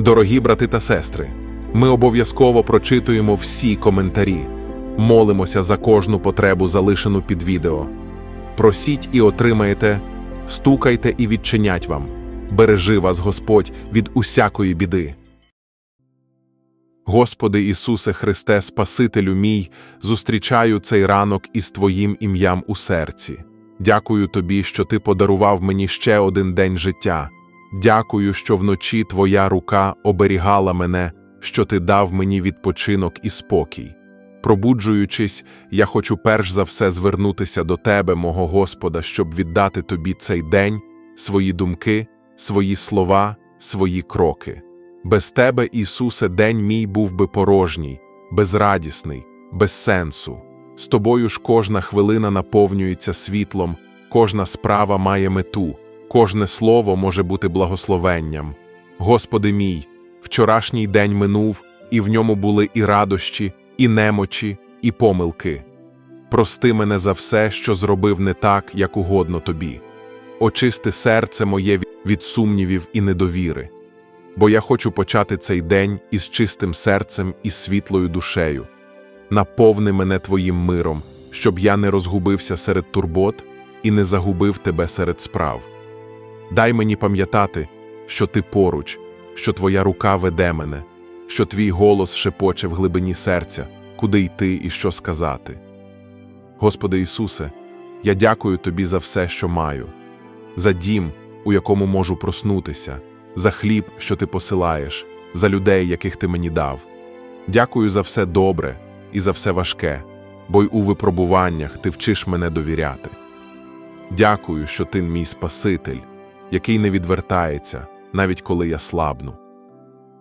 Дорогі брати та сестри, ми обов'язково прочитуємо всі коментарі, молимося за кожну потребу, залишену під відео. Просіть і отримаєте, стукайте і відчинять вам. Бережи вас Господь від усякої біди. Господи Ісусе Христе, Спасителю мій, зустрічаю цей ранок із Твоїм ім'ям у серці. Дякую Тобі, що Ти подарував мені ще один день життя. Дякую, що вночі Твоя рука оберігала мене, що Ти дав мені відпочинок і спокій. Пробуджуючись, я хочу перш за все звернутися до Тебе, мого Господа, щоб віддати Тобі цей день, свої думки, свої слова, свої кроки. Без Тебе, Ісусе, день мій був би порожній, безрадісний, без сенсу. З Тобою ж кожна хвилина наповнюється світлом, кожна справа має мету, кожне слово може бути благословенням. Господи мій, вчорашній день минув, і в ньому були і радощі, і немочі, і помилки. Прости мене за все, що зробив не так, як угодно Тобі. Очисти серце моє від- сумнівів і недовіри бо я хочу почати цей день із чистим серцем і світлою душею. Наповни мене Твоїм миром, щоб я не розгубився серед турбот і не загубив Тебе серед справ. Дай мені пам'ятати, що Ти поруч, що Твоя рука веде мене, що Твій голос шепоче в глибині серця, куди йти і що сказати. Господи Ісусе, я дякую Тобі за все, що маю, за дім, у якому можу проснутися за хліб, що ти посилаєш, за людей, яких ти мені дав. Дякую за все добре і за все важке, бо й у випробуваннях ти вчиш мене довіряти. Дякую, що ти мій Спаситель, який не відвертається, навіть коли я слабну.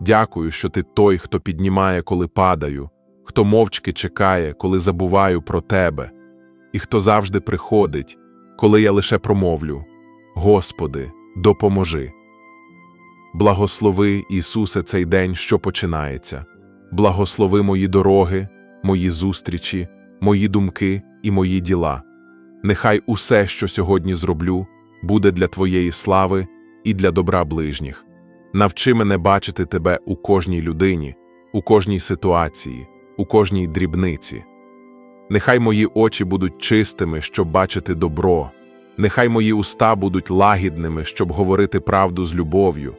Дякую, що ти той, хто піднімає, коли падаю, хто мовчки чекає, коли забуваю про тебе, і хто завжди приходить, коли я лише промовлю: Господи, допоможи. Благослови, Ісусе, цей день, що починається. Благослови мої дороги, мої зустрічі, мої думки і мої діла. Нехай усе, що сьогодні зроблю, буде для Твоєї слави і для добра ближніх. Навчи мене бачити Тебе у кожній людині, у кожній ситуації, у кожній дрібниці. Нехай мої очі будуть чистими, щоб бачити добро, нехай мої уста будуть лагідними, щоб говорити правду з любов'ю.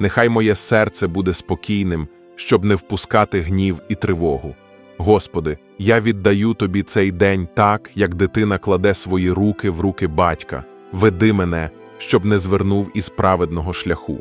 Нехай моє серце буде спокійним, щоб не впускати гнів і тривогу. Господи, я віддаю Тобі цей день так, як дитина кладе свої руки в руки батька. Веди мене, щоб не звернув із праведного шляху.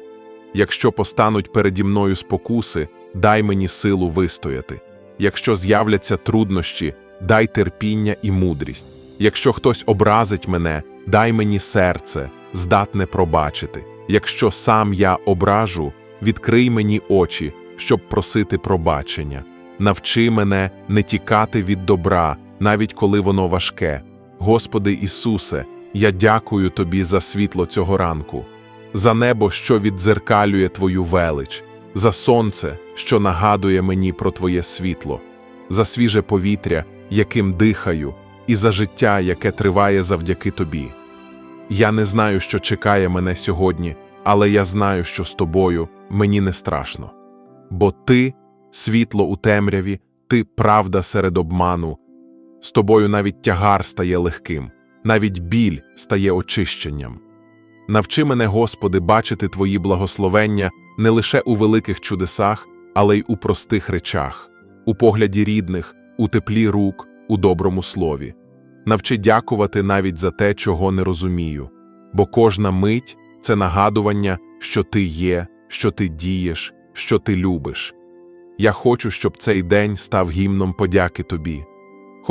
Якщо постануть переді мною спокуси, дай мені силу вистояти. Якщо з'являться труднощі, дай терпіння і мудрість. Якщо хтось образить мене, дай мені серце, здатне пробачити. Якщо сам я ображу, відкрий мені очі, щоб просити пробачення. Навчи мене не тікати від добра, навіть коли воно важке. Господи Ісусе, я дякую Тобі за світло цього ранку, за небо, що віддзеркалює Твою велич, за сонце, що нагадує мені про Твоє світло, за свіже повітря, яким дихаю, і за життя, яке триває завдяки Тобі. Я не знаю, що чекає мене сьогодні, але я знаю, що з тобою мені не страшно. Бо ти світло у темряві, ти правда серед обману. З тобою навіть тягар стає легким, навіть біль стає очищенням. Навчи мене, Господи, бачити Твої благословення не лише у великих чудесах, але й у простих речах, у погляді рідних, у теплі рук, у доброму слові. Навчи дякувати навіть за те, чого не розумію, бо кожна мить це нагадування, що ти є, що ти дієш, що ти любиш. Я хочу, щоб цей день став гімном подяки тобі.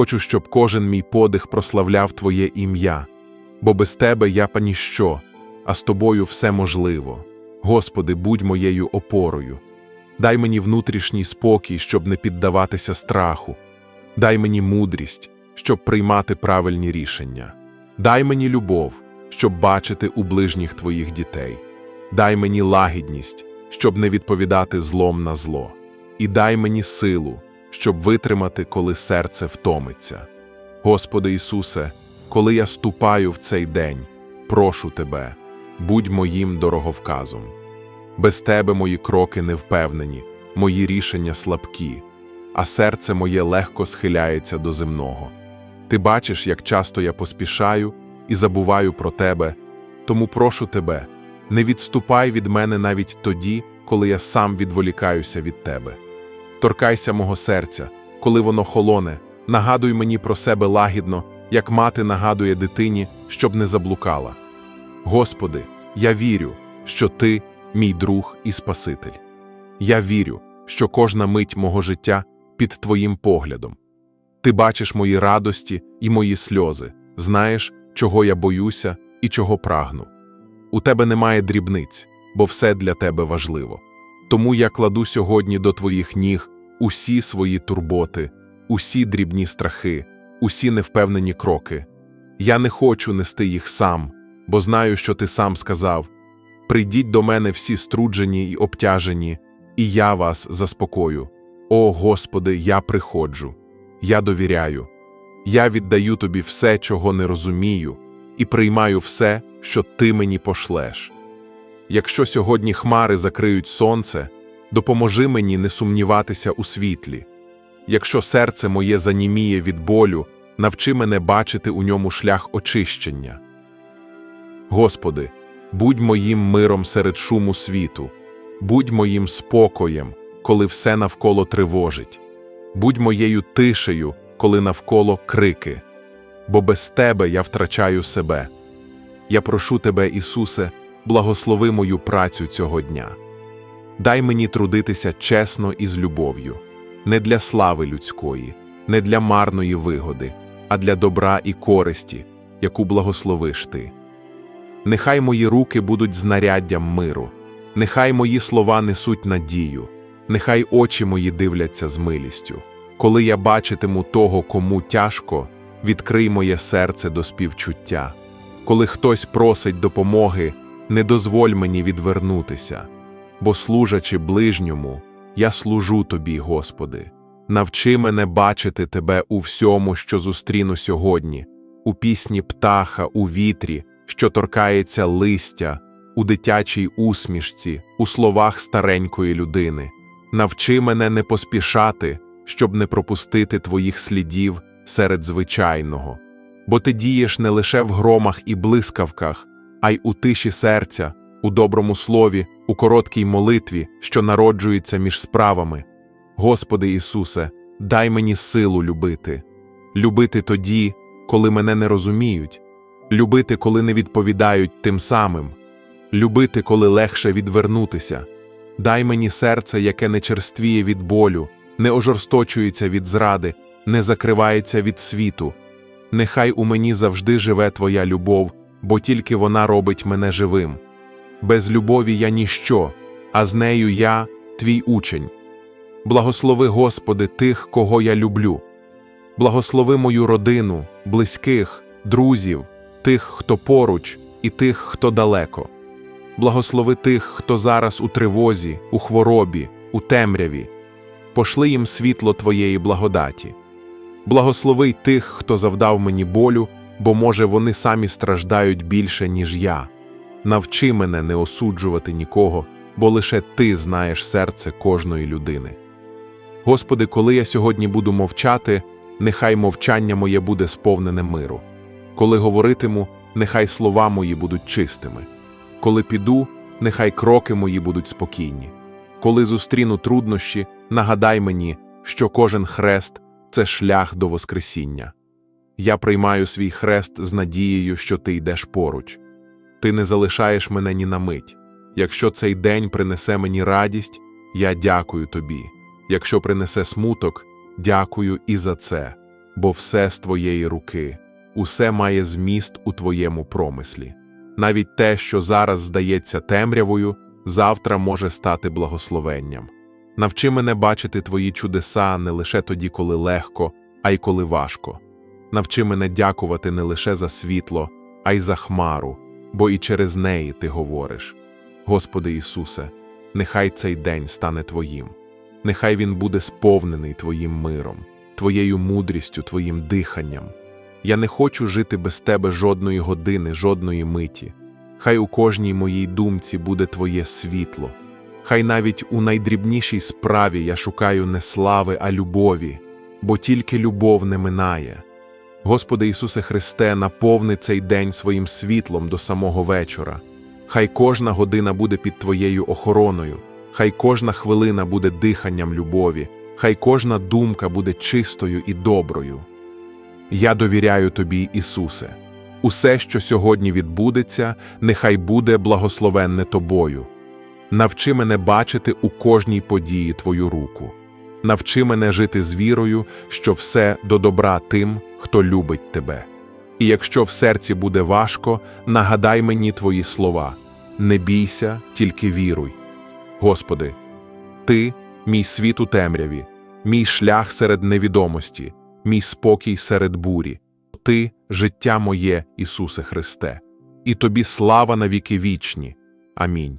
Хочу, щоб кожен мій подих прославляв Твоє ім'я, бо без тебе я па ніщо, а з тобою все можливо. Господи, будь моєю опорою. Дай мені внутрішній спокій, щоб не піддаватися страху. Дай мені мудрість, щоб приймати правильні рішення. Дай мені любов, щоб бачити у ближніх твоїх дітей. Дай мені лагідність, щоб не відповідати злом на зло. І дай мені силу, щоб витримати, коли серце втомиться. Господи Ісусе, коли я ступаю в цей день, прошу Тебе, будь моїм дороговказом. Без тебе мої кроки невпевнені, мої рішення слабкі, а серце моє легко схиляється до земного. Ти бачиш, як часто я поспішаю і забуваю про тебе, тому прошу тебе, не відступай від мене навіть тоді, коли я сам відволікаюся від тебе. Торкайся мого серця, коли воно холоне, нагадуй мені про себе лагідно, як мати нагадує дитині, щоб не заблукала. Господи, я вірю, що Ти мій друг і Спаситель. Я вірю, що кожна мить мого життя під Твоїм поглядом. Ти бачиш мої радості і мої сльози, знаєш, чого я боюся і чого прагну. У тебе немає дрібниць, бо все для тебе важливо. Тому я кладу сьогодні до твоїх ніг усі свої турботи, усі дрібні страхи, усі невпевнені кроки. Я не хочу нести їх сам, бо знаю, що ти сам сказав прийдіть до мене всі струджені й обтяжені, і я вас заспокою. О Господи, я приходжу, я довіряю, я віддаю тобі все, чого не розумію, і приймаю все, що ти мені пошлеш. Якщо сьогодні хмари закриють сонце, допоможи мені не сумніватися у світлі. Якщо серце моє заніміє від болю, навчи мене бачити у ньому шлях очищення. Господи, будь моїм миром серед шуму світу, будь моїм спокоєм, коли все навколо тривожить, будь моєю тишею, коли навколо крики, бо без Тебе я втрачаю себе. Я прошу Тебе, Ісусе, благослови мою працю цього дня. Дай мені трудитися чесно і з любов'ю, не для слави людської, не для марної вигоди, а для добра і користі, яку благословиш ти. Нехай мої руки будуть знаряддям миру, нехай мої слова несуть надію, нехай очі мої дивляться з милістю. Коли я бачитиму того, кому тяжко, відкрий моє серце до співчуття. Коли хтось просить допомоги, не дозволь мені відвернутися, бо, служачи ближньому, я служу тобі, Господи. Навчи мене бачити Тебе у всьому, що зустріну сьогодні, у пісні птаха, у вітрі, що торкається листя, у дитячій усмішці, у словах старенької людини. Навчи мене не поспішати, щоб не пропустити Твоїх слідів серед звичайного, бо ти дієш не лише в громах і блискавках, а й у тиші серця, у доброму слові, у короткій молитві, що народжується між справами. Господи Ісусе, дай мені силу любити, любити тоді, коли мене не розуміють, любити, коли не відповідають тим самим, любити, коли легше відвернутися. Дай мені серце, яке не черствіє від болю, не ожорсточується від зради, не закривається від світу. Нехай у мені завжди живе Твоя любов, бо тільки вона робить мене живим. Без любові я ніщо, а з нею я, твій учень. Благослови, Господи, тих, кого я люблю. Благослови мою родину, близьких, друзів, тих, хто поруч, і тих, хто далеко. Благослови тих, хто зараз у тривозі, у хворобі, у темряві. Пошли їм світло Твоєї благодаті. Благослови тих, хто завдав мені болю, бо, може, вони самі страждають більше, ніж я. Навчи мене не осуджувати нікого, бо лише Ти знаєш серце кожної людини. Господи, коли я сьогодні буду мовчати, нехай мовчання моє буде сповнене миру. Коли говоритиму, нехай слова мої будуть чистими. Коли піду, нехай кроки мої будуть спокійні. Коли зустріну труднощі, нагадай мені, що кожен хрест це шлях до Воскресіння. Я приймаю свій хрест з надією, що ти йдеш поруч. Ти не залишаєш мене ні на мить. Якщо цей день принесе мені радість, я дякую тобі. Якщо принесе смуток, дякую і за це, бо все з твоєї руки, усе має зміст у твоєму промислі. Навіть те, що зараз здається темрявою, завтра може стати благословенням. Навчи мене бачити твої чудеса не лише тоді, коли легко, а й коли важко. Навчи мене дякувати не лише за світло, а й за хмару, бо і через неї ти говориш. Господи Ісусе, нехай цей день стане Твоїм, нехай він буде сповнений Твоїм миром, Твоєю мудрістю, Твоїм диханням. Я не хочу жити без Тебе жодної години, жодної миті. Хай у кожній моїй думці буде Твоє світло, Хай навіть у найдрібнішій справі я шукаю не слави, а любові, бо тільки любов не минає. Господи Ісусе Христе, наповни цей день своїм світлом до самого вечора. Хай кожна година буде під Твоєю охороною, хай кожна хвилина буде диханням любові, хай кожна думка буде чистою і доброю. Я довіряю Тобі, Ісусе. Усе, що сьогодні відбудеться, нехай буде благословенне Тобою. Навчи мене бачити у кожній події Твою руку. Навчи мене жити з вірою, що все до добра тим, хто любить Тебе. І якщо в серці буде важко, нагадай мені Твої слова. Не бійся, тільки віруй. Господи, Ти – мій світ у темряві, мій шлях серед невідомості, мій спокій серед бурі. Ти – життя моє, Ісусе Христе, і Тобі слава на віки вічні. Амінь.